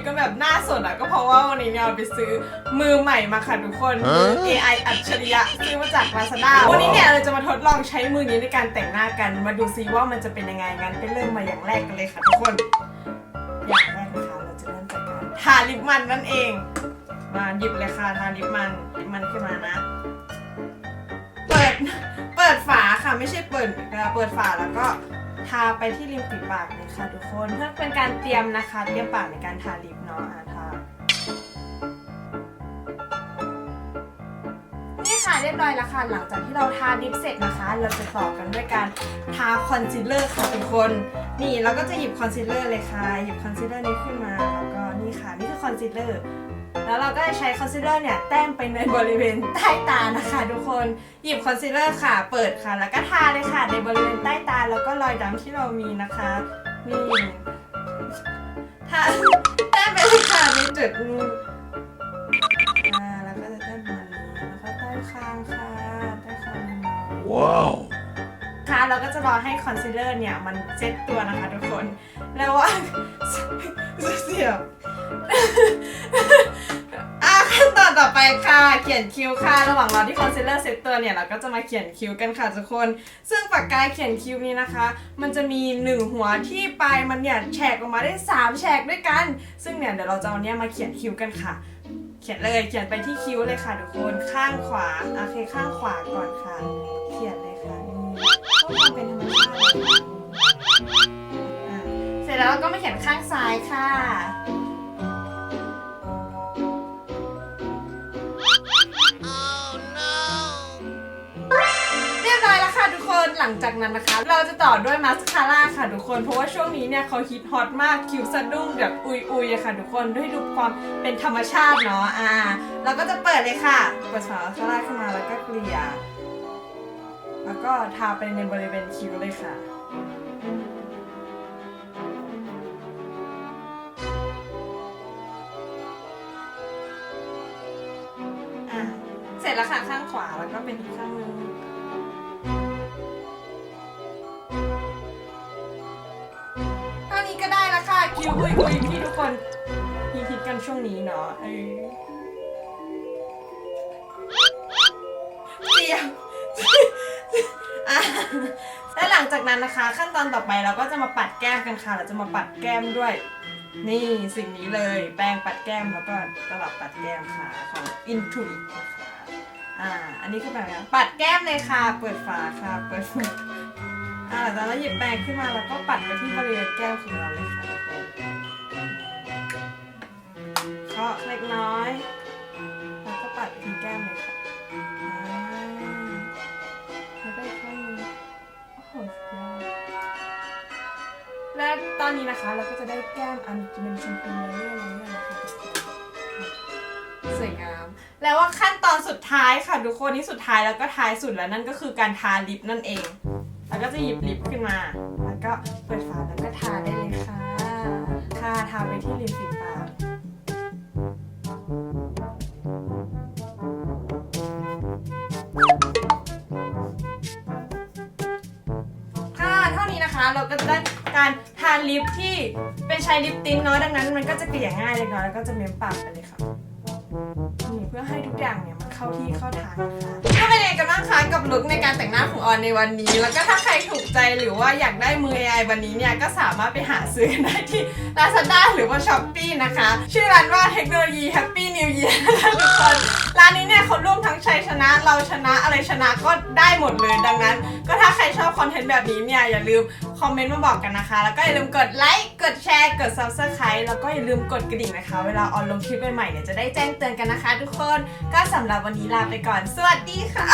ปกันแบบหน้าสดอะก็เพราะว่าวันนี้เนี่ยเราไปซื้อมือใหม่มาค่ะทุกคนมือ AI อัจฉริยะซื้อมาจาก Lazada วันนี้เนี่ยเราจะมาทดลองใช้มือนี้ในการแต่งหน้ากัน มาดูซิว่ามันจะเป็นยังไงงั้นไปเริ่มมาอย่างแรกกันเลยค่ะทุกคน อย่างแรกนะคะเราจะเริ่มจากการทาลิปมันนั่นเอง มาหยิบเลยค่ะทาลิปมันลิปมันขึ้นมานะ เปิด เปิดฝาค่ะไม่ใช่เปิดเอ่อเปิดฝาแล้วก็ ทาไปที่ริมฝีปากเลยค่ะทุกคนเพื่อเป็นการเตรียมนะคะ เตรียมปากในการทาลิปเนาะอะทานี่ค่ะเรียบร้อยแล้วค่ะหลังจากที่เราทาลิปเสร็จนะคะ เราจะต่อกันด้วยการทาคอนซีลเลอร์ค่ะทุกคนนี่เราก็จะหยิบคอนซีลเลอร์เลยค่ะ หยิบคอนซีลเลอร์นี้ขึ้นมาแล้วก็นี่ค่ะนี่คือคอนซีลเลอร์ แล้วเราก็จะใช้คอนซีลเลอร์เนี่ยแต้มไปในบริเวณใต้ตานะคะทุกคน หยิบคอนซีลเลอร์ค่ะ เปิดค่ะ แล้วก็ทาเลยค่ะ ในบริเวณใต้ตาแล้วก็รอยดำที่เรามีนะคะนี่ทาแต้มไปเลยค่ะในจุด เราก็จะรอให้คอนซีลเลอร์เนี่ย มันเซ็ตตัวนะคะทุกคน แล้วว่าเสียบอะขั้นตอนต่อไปค่ะ เขียนคิ้วค่ะ ระหว่างรอที่คอนซีลเลอร์เซ็ตตัวเนี่ย เราก็จะมาเขียนคิ้วกันค่ะทุกคน ซึ่งปากกาเขียนคิ้วนี้นะคะ มันจะมีหนึ่งหัวที่ปลายมันเนี่ยแฉกออกมาได้สามแฉกด้วยกัน ซึ่งเนี่ยเดี๋ยวเราจะเอาเนี้ยมาเขียนคิ้วกันค่ะ เขียนเลย เขียนไปที่คิ้วเลยค่ะทุกคน ข้างขวา โอเค ข้างขวาก่อนค่ะ เขียนเลย ก็มาเขียนข้างซ้ายค่ะ เรียบร้อยแล้วค่ะทุกคนหลังจากนั้นนะคะ เราจะต่อด้วยมาสคาร่าค่ะทุกคน เพราะว่าช่วงนี้เนี่ยเขาฮิตฮอตมากคิ้วสะดุ้งแบบอุยอุยอะค่ะทุกคนด้วยดูความเป็นธรรมชาติเนาะอ่าเราก็จะเปิดเลยค่ะเปิดฝามาสคาร่าขึ้นมาแล้วก็เกลี่ยแล้วก็ทาไปในบริเวณคิ้วเลยค่ะ ร็จแล้วค่ะข้างขวาแล้วก็เป็นอีกข้างนึงเท่านี้ก็ได้แล้วค่ะคิวอุยอุยที่ทุกคนฮิตฮิตกันช่วงนี้เนาะเออเสียบอะและหลังจากนั้นนะคะ ขั้นตอนต่อไปเราก็จะมาปัดแก้มกันค่ะ เราจะมาปัดแก้มด้วย นี่สิ่งนี้เลย แป้งปัดแก้มแล้วก็ตลับปัดแก้มค่ะของ Intuit นะคะ อ่า อันนี้คือแบบไงปัดแก้มเลยค่ะ เปิดฝาค่ะ เปิดฝาอ่าแล้วเราหยิบแป้งขึ้นมาแล้วก็ปัดไปที่บริเวณแก้มของเราเลยค่ะเคาะเล็กน้อย แล้วก็ปัดไปที่แก้มเลยค่ะแล้วก็อีกข้างหนึงโอ้โหสุดยอดและตอนนี้นะคะเราก็จะได้แก้มอันเป็นชมพูเรื่อยๆเรื่อยๆนะคะ สวยงาแล้วว่าขั้นตอนสุดท้ายค่ะทุกคนนี่สุดท้ายแล้วก็ท้ายสุดแล้วนั่นก็คือการทาลิปนั่นเอง แล้วก็จะหยิบลิปขึ้นมา แล้วก็เปิดฝาแล้วก็ทาได้เลยค่ะทาทาไปที่ริมฝีปากค่ะเท่านี้นะคะเราก็จะได้การทาลิปที่เป็นใช้ลิปติ้นเนาะดังนั้นมันก็จะเกลี่ยง่ายเลยเนาะแล้วก็จะเม้มปากไปเลยค่ะ นี่เพื่อให้ทุกอย่างเนี่ยมันเข้าที่เข้าทางนะคะก็เป็นยังไงกันบ้างคะกับลุคในการแต่งหน้าของออนในวันนี้ แล้วก็ถ้าใครถูกใจหรือว่าอยากได้มือ AI วันนี้เนี่ยก็สามารถไปหาซื้อกันได้ที่ Lazada หรือว่า Shopee นะคะ ชื่อร้านว่าเทคโนโลยี Happy New Year นะคะทุกคนร้านนี้เนี่ยเขาร่วมทั้งชัยชนะเราชนะอะไรชนะก็ได้หมดเลยดังนั้น ก็ถ้าใครชอบคอนเทนต์แบบนี้เนี่ยอย่าลืม คอมเมนต์มาบอกกันนะคะ แล้วก็อย่าลืมกดไลค์ กดแชร์ กด Subscribe แล้วก็อย่าลืมกดกระดิ่งนะคะ เวลาออนลงคลิปใหม่ๆเนี่ยจะได้แจ้งเตือนกันนะคะ ทุกคน ก็สำหรับวันนี้ลาไปก่อน สวัสดีค่ะ